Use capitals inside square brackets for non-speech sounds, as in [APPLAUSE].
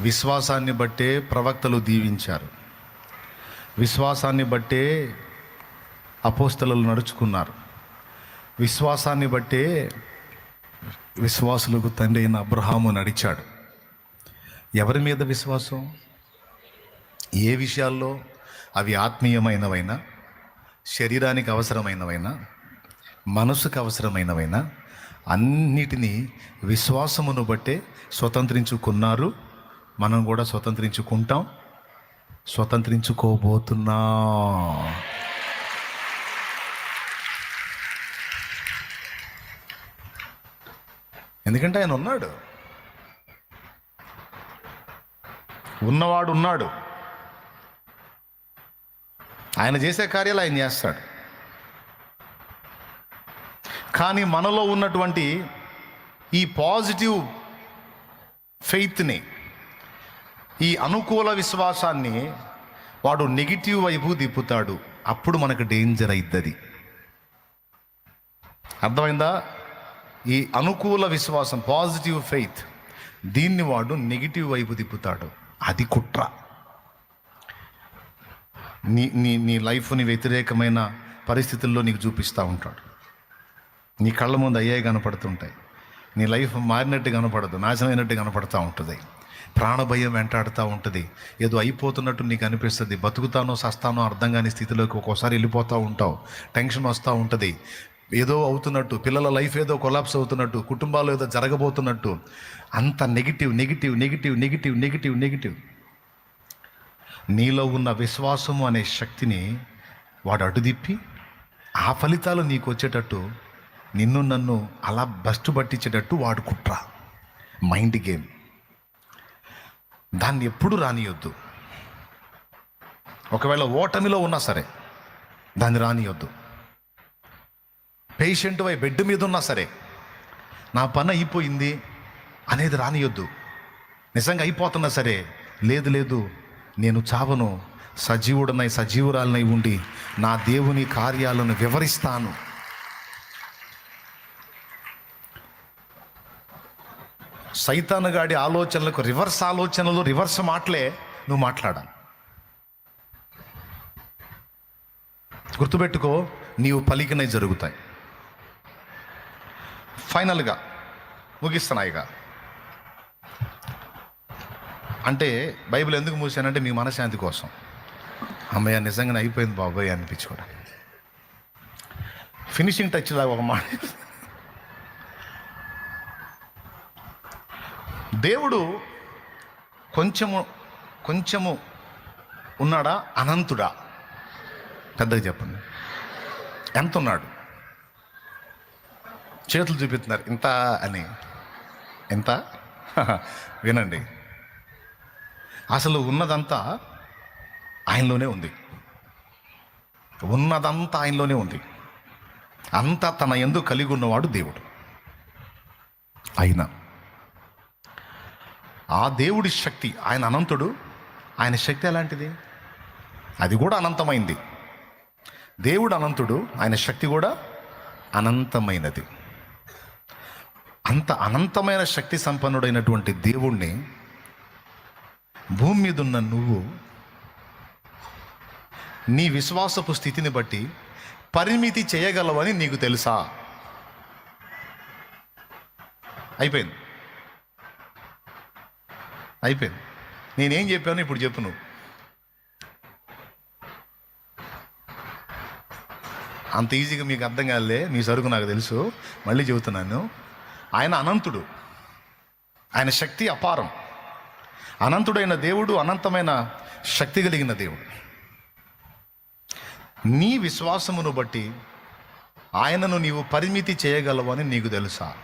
విశ్వాసాన్ని బట్టే ప్రవక్తలు దీవించారు. విశ్వాసాన్ని బట్టే అపోస్తలు నడుచుకున్నారు. విశ్వాసాన్ని బట్టే విశ్వాసులకు తండ్రి అయిన అబ్రహాము నడిచాడు. ఎవరి మీద విశ్వాసం? ఏ విషయాల్లో? అవి ఆత్మీయమైనవైనా? శరీరానికి అవసరమైనవైనా? మనసుకు అవసరమైనవైనా? అన్నిటినీ విశ్వాసమును బట్టే స్వతంత్రించుకున్నారు. మనం కూడా స్వతంత్రించుకుంటాం. స్వతంత్రించుకోబోతున్నా. ఎందుకంటే ఆయన ఉన్నాడు. ఉన్నవాడు ఉన్నాడు. ఆయన చేసే కార్యాలు ఆయన చేస్తాడు. కానీ మనలో ఉన్నటువంటి ఈ పాజిటివ్ ఫెయిత్ని ఈ అనుకూల విశ్వాసాన్ని వాడు నెగిటివ్ వైపు తిప్పుతాడు. అప్పుడు మనకు డేంజర్ అవుతుంది అర్థమైందా? ఈ అనుకూల విశ్వాసం పాజిటివ్ ఫెయిత్ దీన్ని వాడు నెగిటివ్ వైపు తిప్పుతాడు. అది కుట్ర. నీ నీ నీ లైఫ్ని వ్యతిరేకమైన పరిస్థితుల్లో నీకు చూపిస్తూ ఉంటాడు. నీ కళ్ళ ముందు అయ్యే కనపడుతుంటాయి. నీ లైఫ్ మారినట్టు కనపడదు నాశనమైనట్టు కనపడుతూ ఉంటుంది. ప్రాణభయం వెంటాడుతూ ఉంటుంది. ఏదో అయిపోతున్నట్టు నీకు అనిపిస్తుంది. బతుకుతానో సస్తానో అర్థం కాని స్థితిలోకి ఒక్కోసారి వెళ్ళిపోతూ ఉంటావు. టెన్షన్ వస్తూ ఉంటుంది. ఏదో అవుతున్నట్టు పిల్లల లైఫ్ ఏదో కొలాప్స్ అవుతున్నట్టు కుటుంబాలు ఏదో జరగబోతున్నట్టు అంత negative negative negative negative negative negative. నీలో ఉన్న విశ్వాసము అనే శక్తిని వాడు అటుదిప్పి ఆ ఫలితాలు నీకు వచ్చేటట్టు నిన్ను నన్ను అలా బస్టు పట్టించేటట్టు వాడు కుట్ర. Mind game. దాన్ని ఎప్పుడు రానియొద్దు. ఒకవేళ ఓటమిలో ఉన్నా సరే దాన్ని రానియొద్దు. పేషెంట్ వై బెడ్ మీద ఉన్నా సరే నా పని అయిపోయింది అనేది రానియొద్దు. నిజంగా అయిపోతున్నా సరే లేదు లేదు నేను చావను సజీవుడనై సజీవురాలనై ఉండి నా దేవుని కార్యాలను వివరిస్తాను. సైతానుగాడి ఆలోచనలకు రివర్స్ ఆలోచనలు రివర్స్ మాటలే నువ్వు మాట్లాడాలి. గుర్తుపెట్టుకో నీవు పలికినవి జరుగుతాయి. ఫైనల్గా ముగిస్తున్నాయిగా అంటే బైబిల్ ఎందుకు మూసానంటే మీ మనశ్శాంతి కోసం. అమ్మయ్య నిజంగానే అయిపోయింది బాబాయ్ అనిపించుకోవడం. ఫినిషింగ్ టచ్ లాగా ఒక మాట. దేవుడు కొంచెము కొంచెము ఉన్నాడా? అనంతుడా? పెద్దగా చెప్పండి. ఎంత ఉన్నాడు చేతులు చూపిస్తున్నారు. ఇంత అని. ఎంత? [LAUGHS] వినండి. అసలు ఉన్నదంతా ఆయనలోనే ఉంది. ఉన్నదంతా ఆయనలోనే ఉంది. అంతా తన ఎందు కలిగి ఉన్నవాడు దేవుడు. అయినా ఆ దేవుడి శక్తి ఆయన అనంతుడు. ఆయన శక్తి ఎలాంటిది? అది కూడా అనంతమైంది. దేవుడు అనంతుడు ఆయన శక్తి కూడా అనంతమైనది. అంత అనంతమైన శక్తి సంపన్నుడైనటువంటి దేవుణ్ణి భూమి మీద ఉన్న నువ్వు నీ విశ్వాసపు స్థితిని బట్టి పరిమితి చేయగలవని నీకు తెలుసా? అయిపోయింది. అయిపోయింది. నేనేం చెప్పాను ఇప్పుడు చెప్పు నువ్వు. అంత ఈజీగా మీకు అర్థం కాలే మీ సరుకు నాకు తెలుసు మళ్ళీ చెబుతున్నాను. ఆయన అనంతుడు. ఆయన శక్తి అపారం. అనంతుడైన దేవుడు అనంతమైన శక్తి కలిగిన దేవుడు. నీ విశ్వాసమును బట్టి ఆయనను నీవు పరిమితి చేయగలవని నీకు తెలుసా?